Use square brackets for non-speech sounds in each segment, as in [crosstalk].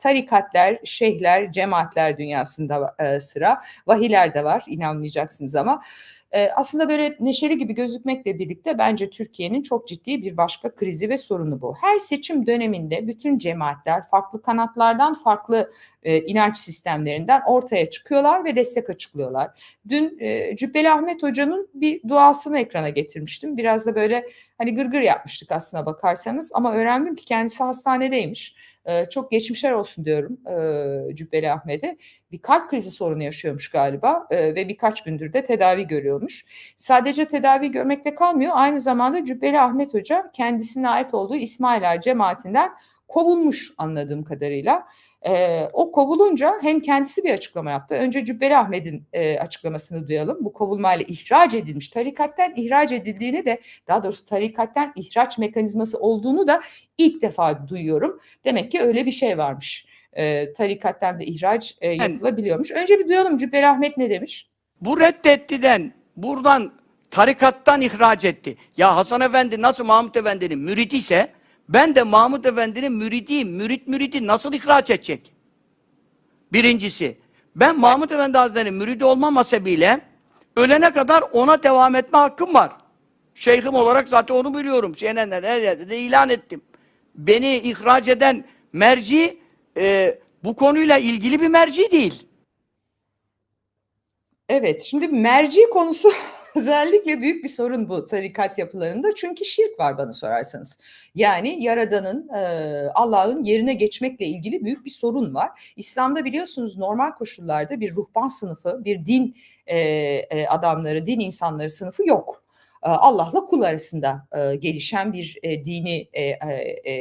tarikatler, şeyhler, cemaatler dünyasında e, sıra. Vahiler de var inanmayacaksınız ama. E, aslında böyle neşeli gibi gözükmekle birlikte bence Türkiye'nin çok ciddi bir başka krizi ve sorunu bu. Her seçim döneminde bütün cemaatler farklı kanatlardan farklı e, inanç sistemlerinden ortaya çıkıyorlar ve destek açıklıyorlar. Dün e, Cübbeli Ahmet Hoca'nın bir duasını ekrana getirmiştim. Biraz da böyle hani gırgır yapmıştık aslına bakarsanız ama öğrendim ki kendisi hastanedeymiş. E, çok geçmişler olsun diyorum e, Cübbeli Ahmet'e. Bir kalp krizi sorunu yaşıyormuş galiba e, ve birkaç gündür de tedavi görüyormuş. Sadece tedavi görmekte kalmıyor. Aynı zamanda Cübbeli Ahmet Hoca kendisine ait olduğu İsmail Ağa cemaatinden kovulmuş anladığım kadarıyla. E, o kovulunca hem kendisi bir açıklama yaptı. Önce Cübbeli Ahmet'in e, açıklamasını duyalım. Bu kovulmayla ihraç edilmiş, tarikatten ihraç edildiğini de daha doğrusu tarikatten ihraç mekanizması olduğunu da ilk defa duyuyorum. Demek ki öyle bir şey varmış. E, tarikatten de ihraç e, yapılabiliyormuş. Önce bir duyalım Cübbeli Ahmet ne demiş? Bu reddettiden buradan tarikattan ihraç etti. Ya Hasan Efendi nasıl Mahmut Efendi'nin müridi ise ben de Mahmut Efendi'nin müridiyim. Mürit müridi nasıl ihraç edecek? Birincisi, ben Mahmut Efendi Hazretleri'nin müridi olmam hasebiyle ölene kadar ona devam etme hakkım var. Şeyhim olarak zaten onu biliyorum. CNN'de her yerde de ilan ettim. Beni ihraç eden merci e, bu konuyla ilgili bir merci değil. Evet, şimdi merci konusu [laughs] özellikle büyük bir sorun bu tarikat yapılarında. Çünkü şirk var bana sorarsanız. Yani Yaradan'ın, Allah'ın yerine geçmekle ilgili büyük bir sorun var. İslam'da biliyorsunuz normal koşullarda bir ruhban sınıfı, bir din adamları, din insanları sınıfı yok. Allah'la kul arasında gelişen bir dini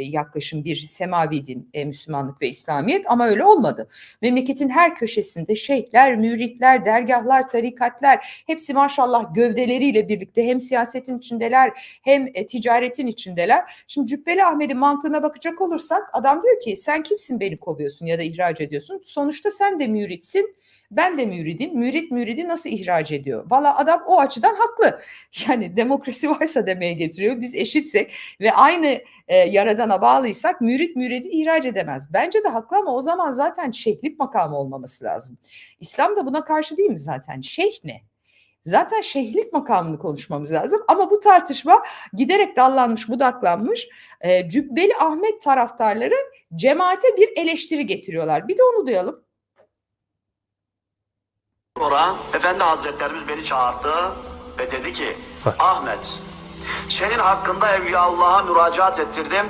yaklaşım, bir semavi din, Müslümanlık ve İslamiyet ama öyle olmadı. Memleketin her köşesinde şeyhler, müritler, dergahlar, tarikatlar hepsi maşallah gövdeleriyle birlikte hem siyasetin içindeler hem ticaretin içindeler. Şimdi Cübbeli Ahmet'in mantığına bakacak olursak adam diyor ki sen kimsin beni kovuyorsun ya da ihraç ediyorsun? Sonuçta sen de müritsin ben de müridim. Mürit müridi nasıl ihraç ediyor? Valla adam o açıdan haklı. [laughs] Yani demokrasi varsa demeye getiriyor. Biz eşitsek ve aynı e, yaradana bağlıysak mürit müridi ihraç edemez. Bence de haklı ama o zaman zaten şeyhlik makamı olmaması lazım. İslam da buna karşı değil mi zaten? Şeyh ne? Zaten şeyhlik makamını konuşmamız lazım ama bu tartışma giderek dallanmış, budaklanmış. E, Cübbeli Ahmet taraftarları cemaate bir eleştiri getiriyorlar. Bir de onu duyalım. Sonra Efendi Hazretlerimiz beni çağırdı ve dedi ki Ahmet senin hakkında Evliya Allah'a müracaat ettirdim.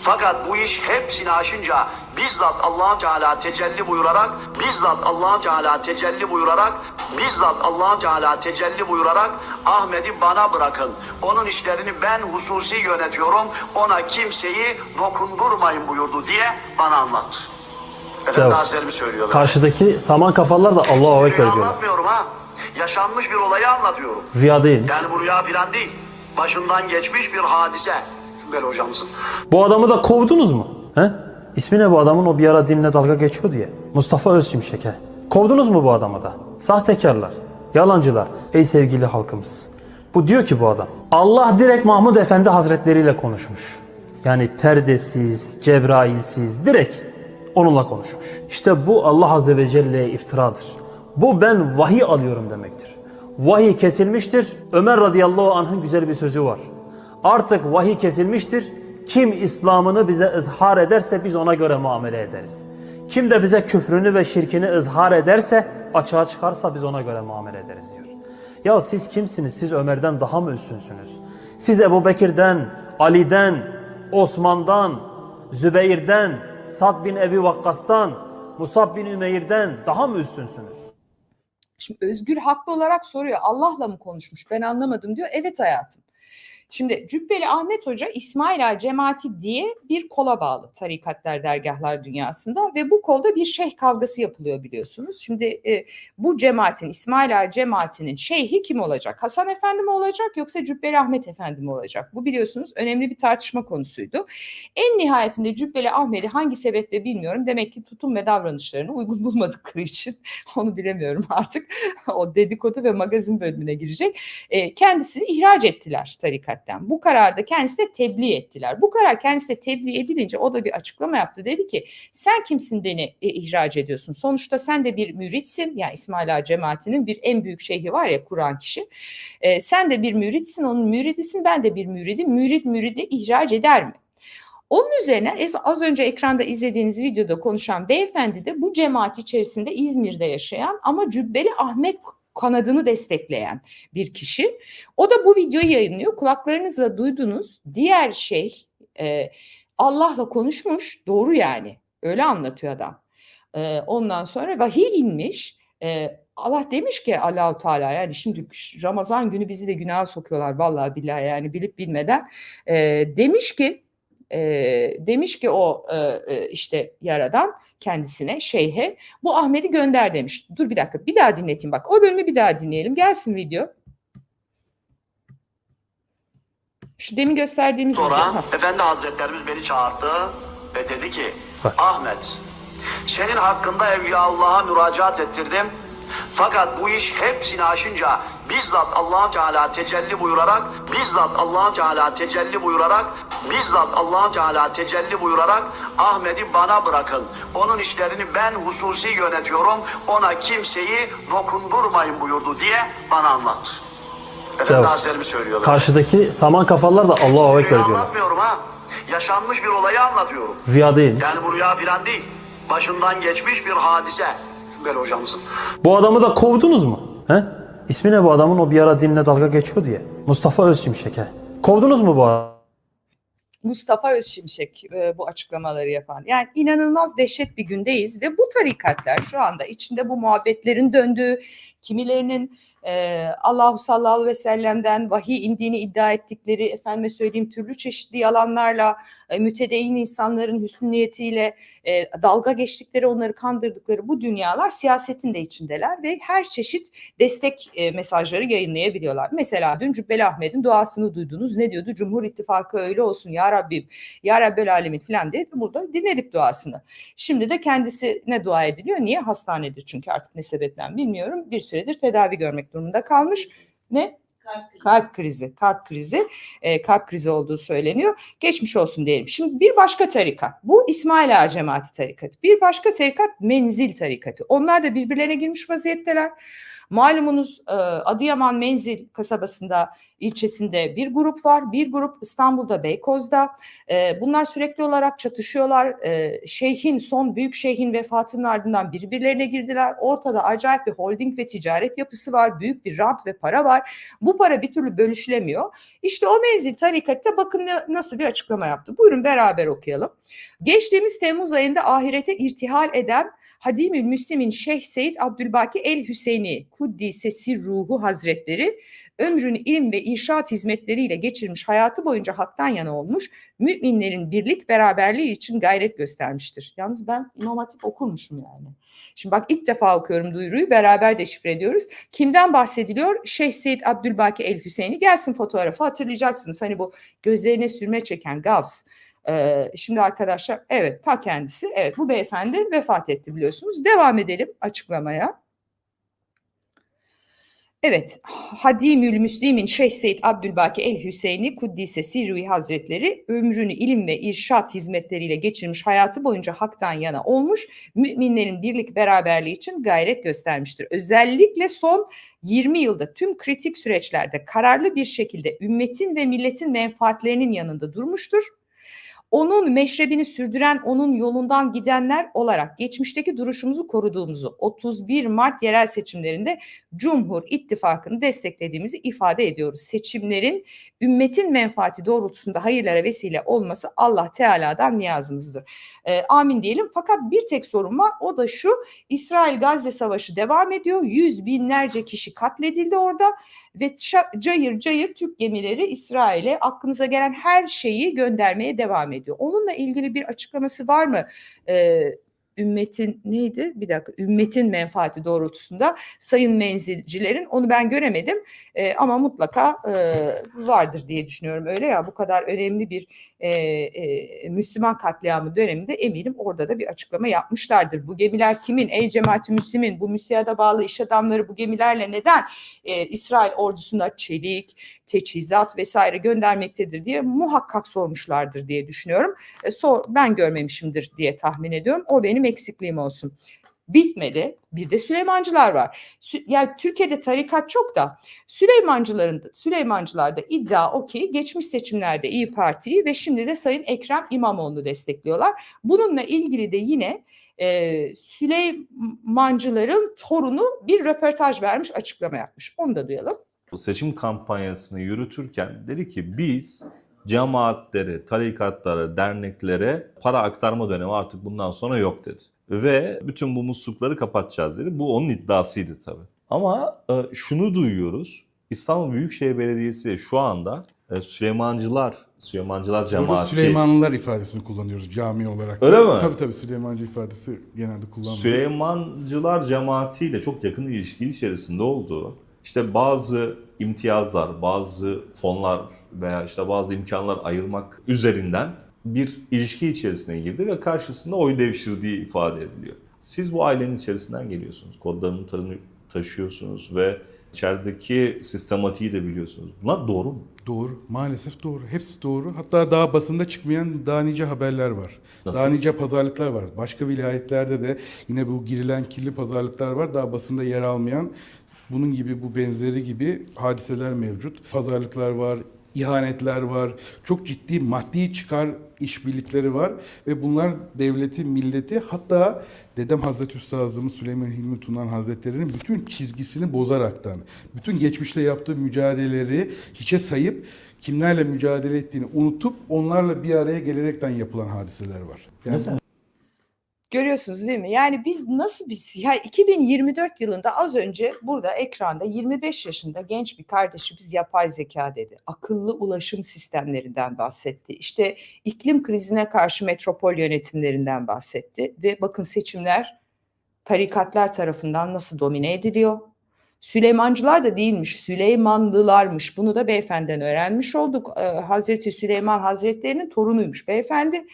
Fakat bu iş hepsini aşınca bizzat allah Teala tecelli buyurarak bizzat allah Teala tecelli buyurarak bizzat allah Teala tecelli buyurarak Ahmet'i bana bırakın. Onun işlerini ben hususi yönetiyorum. Ona kimseyi dokundurmayın buyurdu diye bana anlattı. Efendi Evet. Hazretlerimi söylüyor. Karşıdaki saman kafalar da Allahu Ekber diyorlar. anlatmıyorum ha. Yaşanmış bir olayı anlatıyorum. Rüya değil. Yani bu rüya filan değil. Başından geçmiş bir hadise. Böyle hocamızın. Bu adamı da kovdunuz mu? He? İsmi ne bu adamın o bir ara dinle dalga geçiyor diye. Mustafa Özçimşek he. Kovdunuz mu bu adamı da? Sahtekarlar, yalancılar. Ey sevgili halkımız. Bu diyor ki bu adam. Allah direkt Mahmud Efendi Hazretleri ile konuşmuş. Yani perdesiz, Cebrailsiz, direkt onunla konuşmuş. İşte bu Allah Azze ve Celle'ye iftiradır. Bu ben vahiy alıyorum demektir. Vahiy kesilmiştir. Ömer radıyallahu anh'ın güzel bir sözü var. Artık vahiy kesilmiştir. Kim İslam'ını bize ızhar ederse biz ona göre muamele ederiz. Kim de bize küfrünü ve şirkini ızhar ederse, açığa çıkarsa biz ona göre muamele ederiz diyor. Ya siz kimsiniz? Siz Ömer'den daha mı üstünsünüz? Siz Ebu Bekir'den, Ali'den, Osman'dan, Zübeyir'den, Sad bin Ebi Vakkas'tan, Musab bin Ümeyr'den daha mı üstünsünüz? Şimdi Özgür haklı olarak soruyor. Allah'la mı konuşmuş? Ben anlamadım diyor. Evet hayatım. Şimdi Cübbeli Ahmet Hoca İsmail Ağa Cemaati diye bir kola bağlı tarikatlar, dergahlar dünyasında ve bu kolda bir şeyh kavgası yapılıyor biliyorsunuz. Şimdi e, bu cemaatin, İsmail Ağa Cemaati'nin şeyhi kim olacak? Hasan Efendi mi olacak yoksa Cübbeli Ahmet Efendi mi olacak? Bu biliyorsunuz önemli bir tartışma konusuydu. En nihayetinde Cübbeli Ahmet'i hangi sebeple bilmiyorum. Demek ki tutum ve davranışlarını uygun bulmadıkları için [laughs] onu bilemiyorum artık. [laughs] o dedikodu ve magazin bölümüne girecek. E, kendisini ihraç ettiler tarikat tarikatten. Bu kararı da kendisine tebliğ ettiler. Bu karar kendisine tebliğ edilince o da bir açıklama yaptı. Dedi ki sen kimsin beni e, ihraç ediyorsun? Sonuçta sen de bir müritsin. Yani İsmaila cemaatinin bir en büyük şeyhi var ya Kur'an kişi. E, sen de bir müritsin, onun müridisin. Ben de bir müridim. Mürit müridi ihraç eder mi? Onun üzerine az önce ekranda izlediğiniz videoda konuşan beyefendi de bu cemaat içerisinde İzmir'de yaşayan ama Cübbeli Ahmet kanadını destekleyen bir kişi. O da bu videoyu yayınlıyor. Kulaklarınızla duydunuz. Diğer şey e, Allah'la konuşmuş. Doğru yani. Öyle anlatıyor adam. E, ondan sonra vahiy inmiş. E, Allah demiş ki Allahu Teala yani şimdi Ramazan günü bizi de günaha sokuyorlar vallahi billahi yani bilip bilmeden. E, demiş ki e, demiş ki o e, işte yaradan kendisine şeyhe bu Ahmet'i gönder demiş. Dur bir dakika bir daha dinleteyim bak o bölümü bir daha dinleyelim gelsin video. Şu demin gösterdiğimiz video. Sonra Ha. Efendi Hazretlerimiz beni çağırdı ve dedi ki Bak. Ahmet senin hakkında Evliya Allah'a müracaat ettirdim. Fakat bu iş hepsini aşınca bizzat allah Teala tecelli buyurarak bizzat allah Teala tecelli buyurarak bizzat allah Teala tecelli buyurarak Ahmet'i bana bırakın. Onun işlerini ben hususi yönetiyorum. Ona kimseyi dokundurmayın buyurdu diye bana anlattı. Efendi Evet. Hazretlerimiz söylüyorlar. Karşıdaki saman kafalar da Allahu Ekber diyorlar. anlatmıyorum ha. Yaşanmış bir olayı anlatıyorum. Rüya değil. Yani bu rüya filan değil. Başından geçmiş bir hadise. Böyle hocamızın. Bu adamı da kovdunuz mu? He? İsmi ne bu adamın o bir ara dinle dalga geçiyor diye. Mustafa Özçimşek he. Kovdunuz mu bu adamı? Mustafa Özşimşek e, bu açıklamaları yapan. Yani inanılmaz dehşet bir gündeyiz ve bu tarikatlar şu anda içinde bu muhabbetlerin döndüğü, kimilerinin e, Allahu sallallahu aleyhi ve sellem'den vahiy indiğini iddia ettikleri, efendime söyleyeyim türlü çeşitli yalanlarla, e, mütedeyyin insanların hüsnü niyetiyle e, dalga geçtikleri, onları kandırdıkları bu dünyalar siyasetin de içindeler ve her çeşit destek e, mesajları yayınlayabiliyorlar. Mesela dün Cübbeli Ahmet'in duasını duydunuz. Ne diyordu? Cumhur İttifakı öyle olsun ya Rabbim, ya Rabbel Alemin falan diye burada dinledik duasını. Şimdi de kendisine dua ediliyor. Niye? Hastanedir çünkü artık ne sebepten bilmiyorum. Bir süredir tedavi görmek durumunda kalmış. Ne? Kalp krizi, kalp krizi, e, kalp krizi olduğu söyleniyor. Geçmiş olsun diyelim. Şimdi bir başka tarikat, bu İsmail Ağa Cemaati tarikatı. Bir başka tarikat Menzil tarikatı. Onlar da birbirlerine girmiş vaziyetteler. Malumunuz e, Adıyaman Menzil kasabasında, ilçesinde bir grup var. Bir grup İstanbul'da, Beykoz'da. E, bunlar sürekli olarak çatışıyorlar. E, şeyhin, son büyük şeyhin vefatının ardından birbirlerine girdiler. Ortada acayip bir holding ve ticaret yapısı var. Büyük bir rant ve para var. Bu para bir türlü bölüşülemiyor. İşte o menzil tarikatta bakın ne- nasıl bir açıklama yaptı. Buyurun beraber okuyalım. Geçtiğimiz Temmuz ayında ahirete irtihal eden Hadimül Müslim'in Şeyh Seyyid Abdülbaki El Hüseyini Kuddise Sirruhu Hazretleri ömrünü ilim ve irşat hizmetleriyle geçirmiş hayatı boyunca haktan yana olmuş müminlerin birlik beraberliği için gayret göstermiştir. Yalnız ben İmam Hatip okurmuşum yani. Şimdi bak ilk defa okuyorum duyuruyu beraber deşifre ediyoruz. Kimden bahsediliyor? Şeyh Seyyid Abdülbaki El Hüseyini gelsin fotoğrafı hatırlayacaksınız. Hani bu gözlerine sürme çeken Gavs. Ee, şimdi arkadaşlar evet ta kendisi evet bu beyefendi vefat etti biliyorsunuz. Devam edelim açıklamaya. Evet, Hadimül Müslim'in Şeyh Seyyid Abdülbaki El Hüseyini Kuddise Sirri Hazretleri ömrünü ilim ve irşat hizmetleriyle geçirmiş hayatı boyunca haktan yana olmuş, müminlerin birlik beraberliği için gayret göstermiştir. Özellikle son 20 yılda tüm kritik süreçlerde kararlı bir şekilde ümmetin ve milletin menfaatlerinin yanında durmuştur. Onun meşrebini sürdüren, onun yolundan gidenler olarak geçmişteki duruşumuzu koruduğumuzu 31 Mart yerel seçimlerinde Cumhur İttifakı'nı desteklediğimizi ifade ediyoruz. Seçimlerin ümmetin menfaati doğrultusunda hayırlara vesile olması Allah Teala'dan niyazımızdır. Ee, amin diyelim. Fakat bir tek sorun var. O da şu. İsrail-Gazze savaşı devam ediyor. Yüz binlerce kişi katledildi orada ve cayır cayır Türk gemileri İsrail'e aklınıza gelen her şeyi göndermeye devam ediyor. Onunla ilgili bir açıklaması var mı? Ee, ümmetin neydi? Bir dakika. Ümmetin menfaati doğrultusunda sayın menzilcilerin onu ben göremedim. Ee, ama mutlaka e, vardır diye düşünüyorum. Öyle ya bu kadar önemli bir e, e, Müslüman katliamı döneminde eminim orada da bir açıklama yapmışlardır. Bu gemiler kimin? Ey cemaati Müslümin bu müsiyada bağlı iş adamları bu gemilerle neden e, İsrail ordusunda çelik, teçhizat vesaire göndermektedir diye muhakkak sormuşlardır diye düşünüyorum. E, sor, ben görmemişimdir diye tahmin ediyorum. O benim eksikliğim olsun. Bitmedi. Bir de Süleymancılar var. Sü- yani Türkiye'de tarikat çok da Süleymancıların Süleymancılarda iddia o ki geçmiş seçimlerde İyi Parti'yi ve şimdi de Sayın Ekrem İmamoğlu'nu destekliyorlar. Bununla ilgili de yine e, Süleymancıların torunu bir röportaj vermiş, açıklama yapmış. Onu da duyalım. Bu seçim kampanyasını yürütürken dedi ki biz cemaatlere, tarikatlara, derneklere para aktarma dönemi artık bundan sonra yok dedi. Ve bütün bu muslukları kapatacağız dedi. Bu onun iddiasıydı tabii. Ama e, şunu duyuyoruz. İstanbul Büyükşehir Belediyesi şu anda e, Süleymancılar, Süleymancılar Burada cemaati, Süleymanlılar ifadesini kullanıyoruz cami olarak. Öyle mi? Tabii tabii Süleymancı ifadesi genelde kullanmıyoruz. Süleymancılar cemaatiyle çok yakın ilişki içerisinde olduğu, işte bazı imtiyazlar, bazı fonlar veya işte bazı imkanlar ayırmak üzerinden bir ilişki içerisine girdi ve karşısında oy devşirdiği ifade ediliyor. Siz bu ailenin içerisinden geliyorsunuz, kodlarını taşıyorsunuz ve içerideki sistematiği de biliyorsunuz. Bunlar doğru mu? Doğru. Maalesef doğru. Hepsi doğru. Hatta daha basında çıkmayan daha nice haberler var. Nasıl? Daha nice pazarlıklar var. Başka vilayetlerde de yine bu girilen kirli pazarlıklar var. Daha basında yer almayan bunun gibi bu benzeri gibi hadiseler mevcut. Pazarlıklar var, ihanetler var. Çok ciddi maddi çıkar işbirlikleri var ve bunlar devleti, milleti hatta dedem Hazreti Üstazımız Süleyman Hilmi Tunan Hazretleri'nin bütün çizgisini bozaraktan, bütün geçmişte yaptığı mücadeleleri hiçe sayıp kimlerle mücadele ettiğini unutup onlarla bir araya gelerekten yapılan hadiseler var. Yani Mesela Görüyorsunuz değil mi? Yani biz nasıl bir ya 2024 yılında az önce burada ekranda 25 yaşında genç bir kardeşimiz yapay zeka dedi. Akıllı ulaşım sistemlerinden bahsetti. İşte iklim krizine karşı metropol yönetimlerinden bahsetti ve bakın seçimler tarikatlar tarafından nasıl domine ediliyor? Süleymancılar da değilmiş, Süleymanlılarmış. Bunu da beyefendiden öğrenmiş olduk. Ee, Hazreti Süleyman Hazretleri'nin torunuymuş beyefendi.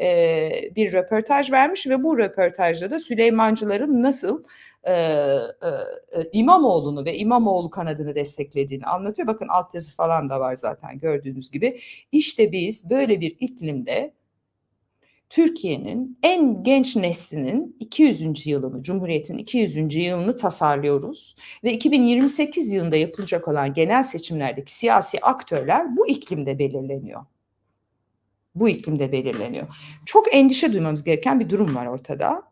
Ee, bir röportaj vermiş ve bu röportajda da Süleymancıların nasıl e, e, e, İmamoğlu'nu ve İmamoğlu kanadını desteklediğini anlatıyor. Bakın altyazı falan da var zaten gördüğünüz gibi. İşte biz böyle bir iklimde Türkiye'nin en genç neslinin 200. yılını, Cumhuriyet'in 200. yılını tasarlıyoruz. Ve 2028 yılında yapılacak olan genel seçimlerdeki siyasi aktörler bu iklimde belirleniyor. Bu iklimde belirleniyor. Çok endişe duymamız gereken bir durum var ortada.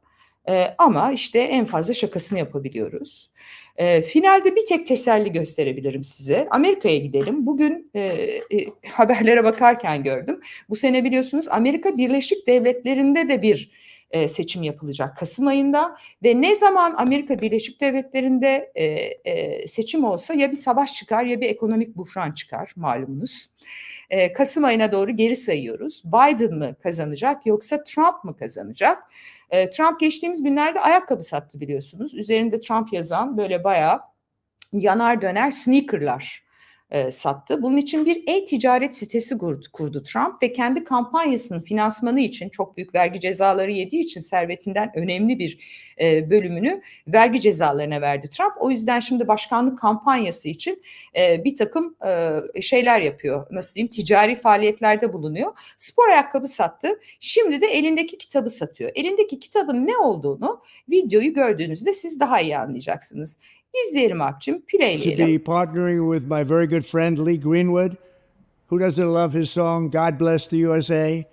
Ee, ama işte en fazla şakasını yapabiliyoruz. Ee, finalde bir tek teselli gösterebilirim size. Amerika'ya gidelim. Bugün e, e, haberlere bakarken gördüm. Bu sene biliyorsunuz Amerika Birleşik Devletleri'nde de bir e, seçim yapılacak Kasım ayında ve ne zaman Amerika Birleşik Devletleri'nde e, e, seçim olsa ya bir savaş çıkar ya bir ekonomik buhran çıkar malumunuz. Kasım ayına doğru geri sayıyoruz. Biden mı kazanacak yoksa Trump mı kazanacak? Trump geçtiğimiz günlerde ayakkabı sattı biliyorsunuz. Üzerinde Trump yazan böyle bayağı yanar döner sneakerlar e, sattı. Bunun için bir e-ticaret sitesi kurdu, kurdu Trump ve kendi kampanyasının finansmanı için çok büyük vergi cezaları yediği için servetinden önemli bir e, bölümünü vergi cezalarına verdi Trump. O yüzden şimdi başkanlık kampanyası için e, bir takım e, şeyler yapıyor. Nasıl diyeyim? Ticari faaliyetlerde bulunuyor. Spor ayakkabı sattı. Şimdi de elindeki kitabı satıyor. Elindeki kitabın ne olduğunu videoyu gördüğünüzde siz daha iyi anlayacaksınız. İzleyelim abicim, to playleyelim. be partnering with my very good friend Lee Greenwood, who doesn't love his song God Bless the USA,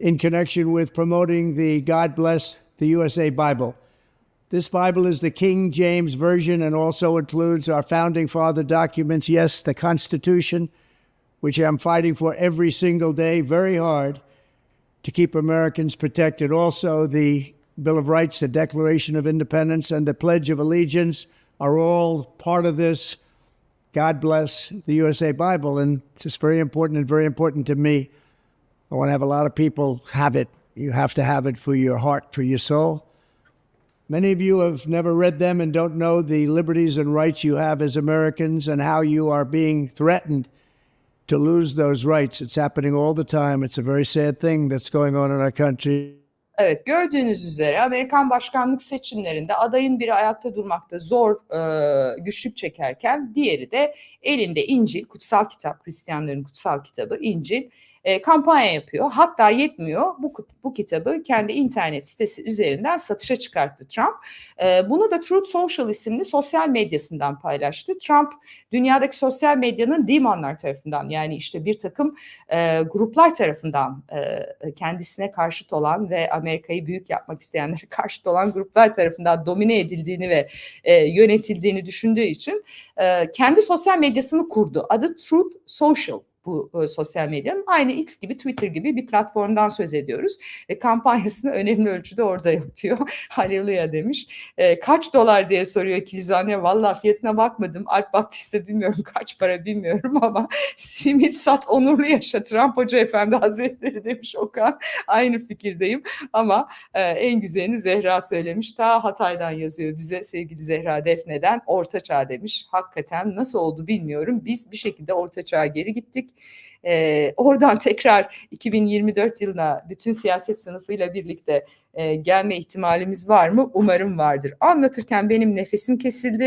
in connection with promoting the God Bless the USA Bible. This Bible is the King James Version and also includes our founding father documents, yes, the Constitution, which I'm fighting for every single day very hard to keep Americans protected. Also, the Bill of Rights, the Declaration of Independence, and the Pledge of Allegiance are all part of this God bless the USA Bible. And it's just very important and very important to me. I want to have a lot of people have it. You have to have it for your heart, for your soul. Many of you have never read them and don't know the liberties and rights you have as Americans and how you are being threatened to lose those rights. It's happening all the time. It's a very sad thing that's going on in our country. Evet gördüğünüz üzere Amerikan başkanlık seçimlerinde adayın biri ayakta durmakta zor e, güçlük çekerken diğeri de elinde İncil, kutsal kitap, Hristiyanların kutsal kitabı İncil e, kampanya yapıyor. Hatta yetmiyor bu, bu kitabı kendi internet sitesi üzerinden satışa çıkarttı Trump. E, bunu da Truth Social isimli sosyal medyasından paylaştı. Trump dünyadaki sosyal medyanın demonlar tarafından yani işte bir takım e, gruplar tarafından e, kendisine karşıt olan ve Amerika'yı büyük yapmak isteyenlere [laughs] karşıt olan gruplar tarafından domine edildiğini ve e, yönetildiğini düşündüğü için e, kendi sosyal medyasını kurdu. Adı Truth Social bu e, sosyal medyanın aynı X gibi Twitter gibi bir platformdan söz ediyoruz ve kampanyasını [laughs] önemli ölçüde orada yapıyor. [laughs] Haleluya demiş. E, kaç dolar diye soruyor Kizane. Valla fiyatına bakmadım. Alp Baptiste bilmiyorum [laughs] kaç para bilmiyorum ama simit sat onurlu yaşa Trump Hoca Efendi Hazretleri demiş Okan. Aynı fikirdeyim ama e, en güzelini Zehra söylemiş. Ta Hatay'dan yazıyor bize sevgili Zehra Defne'den. Orta Çağ demiş. Hakikaten nasıl oldu bilmiyorum. Biz bir şekilde Orta Çağ'a geri gittik. Ee, oradan [laughs] tekrar 2024 yılına bütün siyaset sınıfıyla birlikte e, gelme ihtimalimiz var mı? Umarım vardır. Anlatırken benim nefesim kesildi.